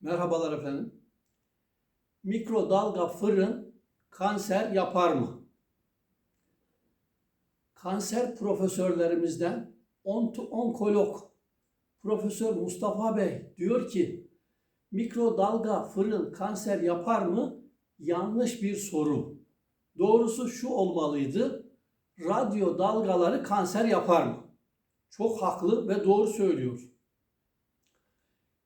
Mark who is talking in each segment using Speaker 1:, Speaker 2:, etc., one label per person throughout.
Speaker 1: Merhabalar efendim. Mikrodalga fırın kanser yapar mı? Kanser profesörlerimizden onkolog Profesör Mustafa Bey diyor ki mikrodalga fırın kanser yapar mı? Yanlış bir soru. Doğrusu şu olmalıydı. Radyo dalgaları kanser yapar mı? Çok haklı ve doğru söylüyor.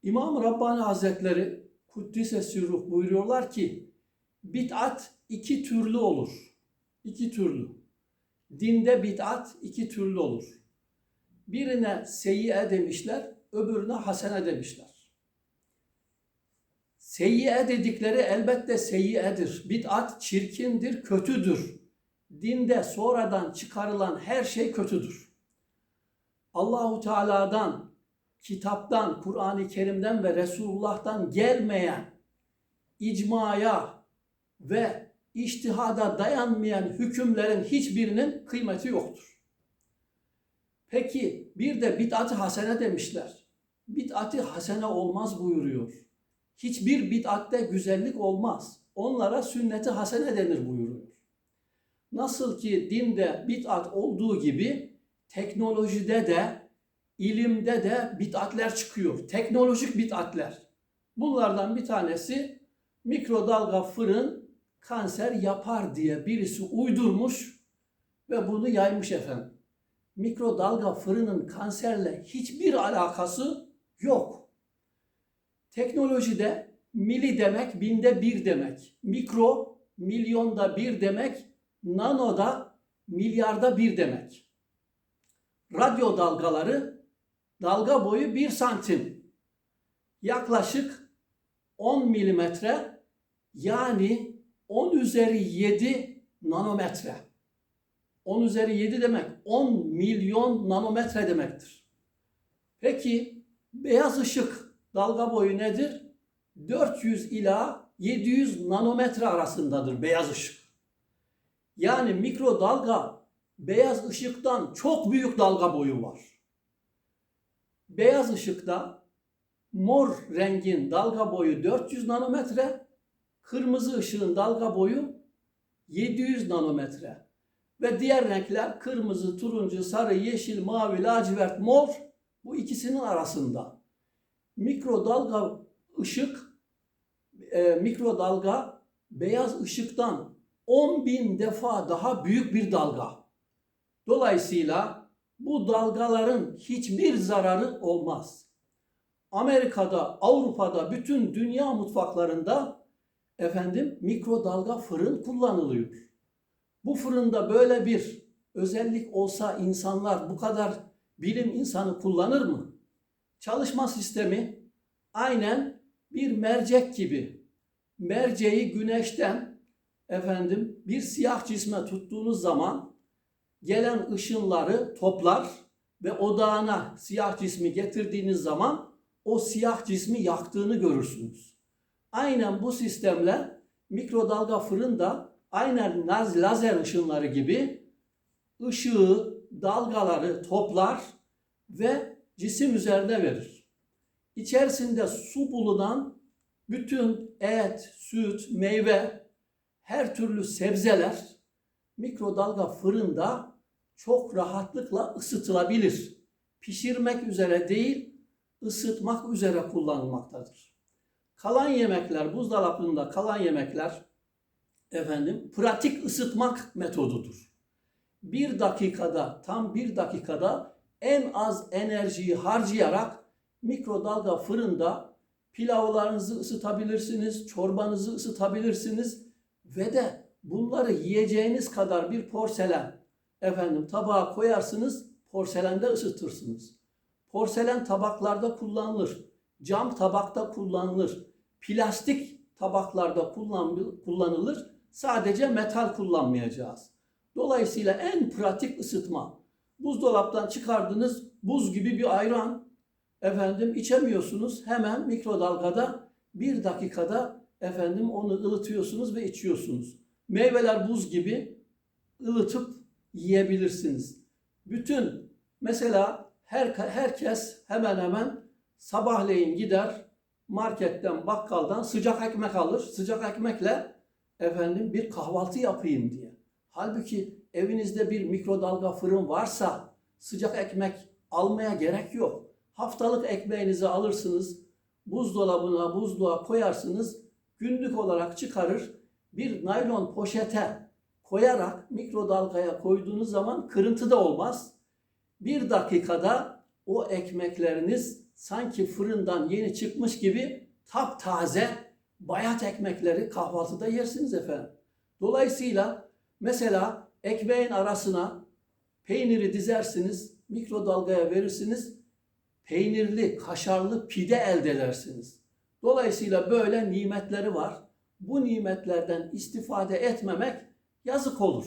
Speaker 1: İmam Rabbani Hazretleri Kuddise Sürruh buyuruyorlar ki bid'at iki türlü olur. İki türlü. Dinde bid'at iki türlü olur. Birine seyyiye demişler, öbürüne hasene demişler. Seyyiye dedikleri elbette seyyiyedir. Bid'at çirkindir, kötüdür. Dinde sonradan çıkarılan her şey kötüdür. Allahu Teala'dan kitaptan, Kur'an-ı Kerim'den ve Resulullah'tan gelmeyen icmaya ve iştihada dayanmayan hükümlerin hiçbirinin kıymeti yoktur. Peki bir de bid'at-ı hasene demişler. Bid'at-ı hasene olmaz buyuruyor. Hiçbir bid'atte güzellik olmaz. Onlara sünnet-i hasene denir buyuruyor. Nasıl ki dinde bid'at olduğu gibi teknolojide de ilimde de bid'atler çıkıyor. Teknolojik bid'atler. Bunlardan bir tanesi mikrodalga fırın kanser yapar diye birisi uydurmuş ve bunu yaymış efendim. Mikrodalga fırının kanserle hiçbir alakası yok. Teknolojide mili demek binde bir demek. Mikro milyonda bir demek. Nano da milyarda bir demek. Radyo dalgaları dalga boyu 1 santim. Yaklaşık 10 milimetre yani 10 üzeri 7 nanometre. 10 üzeri 7 demek 10 milyon nanometre demektir. Peki beyaz ışık dalga boyu nedir? 400 ila 700 nanometre arasındadır beyaz ışık. Yani mikrodalga beyaz ışıktan çok büyük dalga boyu var. Beyaz ışıkta mor rengin dalga boyu 400 nanometre, kırmızı ışığın dalga boyu 700 nanometre. Ve diğer renkler kırmızı, turuncu, sarı, yeşil, mavi, lacivert, mor bu ikisinin arasında. Mikrodalga ışık, e, mikrodalga beyaz ışıktan 10 bin defa daha büyük bir dalga. Dolayısıyla bu dalgaların hiçbir zararı olmaz. Amerika'da, Avrupa'da, bütün dünya mutfaklarında efendim mikrodalga fırın kullanılıyor. Bu fırında böyle bir özellik olsa insanlar bu kadar bilim insanı kullanır mı? Çalışma sistemi aynen bir mercek gibi. Merceği güneşten efendim bir siyah cisme tuttuğunuz zaman gelen ışınları toplar ve odağına siyah cismi getirdiğiniz zaman o siyah cismi yaktığını görürsünüz. Aynen bu sistemle mikrodalga fırın da aynen laz- lazer ışınları gibi ışığı, dalgaları toplar ve cisim üzerine verir. İçerisinde su bulunan bütün et, süt, meyve, her türlü sebzeler mikrodalga fırında çok rahatlıkla ısıtılabilir. Pişirmek üzere değil, ısıtmak üzere kullanılmaktadır. Kalan yemekler, buzdolabında kalan yemekler efendim pratik ısıtmak metodudur. Bir dakikada, tam bir dakikada en az enerjiyi harcayarak mikrodalga fırında pilavlarınızı ısıtabilirsiniz, çorbanızı ısıtabilirsiniz ve de bunları yiyeceğiniz kadar bir porselen efendim tabağa koyarsınız, porselende ısıtırsınız. Porselen tabaklarda kullanılır, cam tabakta kullanılır, plastik tabaklarda kullan- kullanılır. Sadece metal kullanmayacağız. Dolayısıyla en pratik ısıtma. Buzdolaptan çıkardınız buz gibi bir ayran efendim içemiyorsunuz. Hemen mikrodalgada bir dakikada efendim onu ılıtıyorsunuz ve içiyorsunuz. Meyveler buz gibi ılıtıp yiyebilirsiniz. Bütün mesela her herkes hemen hemen sabahleyin gider marketten, bakkaldan sıcak ekmek alır. Sıcak ekmekle efendim bir kahvaltı yapayım diye. Halbuki evinizde bir mikrodalga fırın varsa sıcak ekmek almaya gerek yok. Haftalık ekmeğinizi alırsınız, buzdolabına, buzluğa koyarsınız, günlük olarak çıkarır, bir naylon poşete koyarak mikrodalgaya koyduğunuz zaman kırıntı da olmaz. Bir dakikada o ekmekleriniz sanki fırından yeni çıkmış gibi taptaze bayat ekmekleri kahvaltıda yersiniz efendim. Dolayısıyla mesela ekmeğin arasına peyniri dizersiniz, mikrodalgaya verirsiniz, peynirli, kaşarlı pide elde edersiniz. Dolayısıyla böyle nimetleri var. Bu nimetlerden istifade etmemek yazık olur.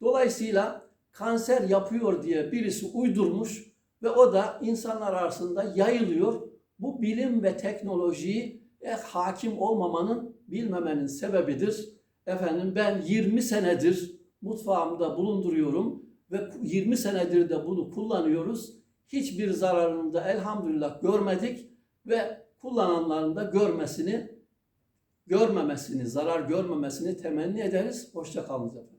Speaker 1: Dolayısıyla kanser yapıyor diye birisi uydurmuş ve o da insanlar arasında yayılıyor. Bu bilim ve teknolojiyi eh, hakim olmamanın, bilmemenin sebebidir. Efendim ben 20 senedir mutfağımda bulunduruyorum ve 20 senedir de bunu kullanıyoruz. Hiçbir zararını da elhamdülillah görmedik ve kullananların da görmesini, görmemesini, zarar görmemesini temenni ederiz. Hoşça kalınız efendim.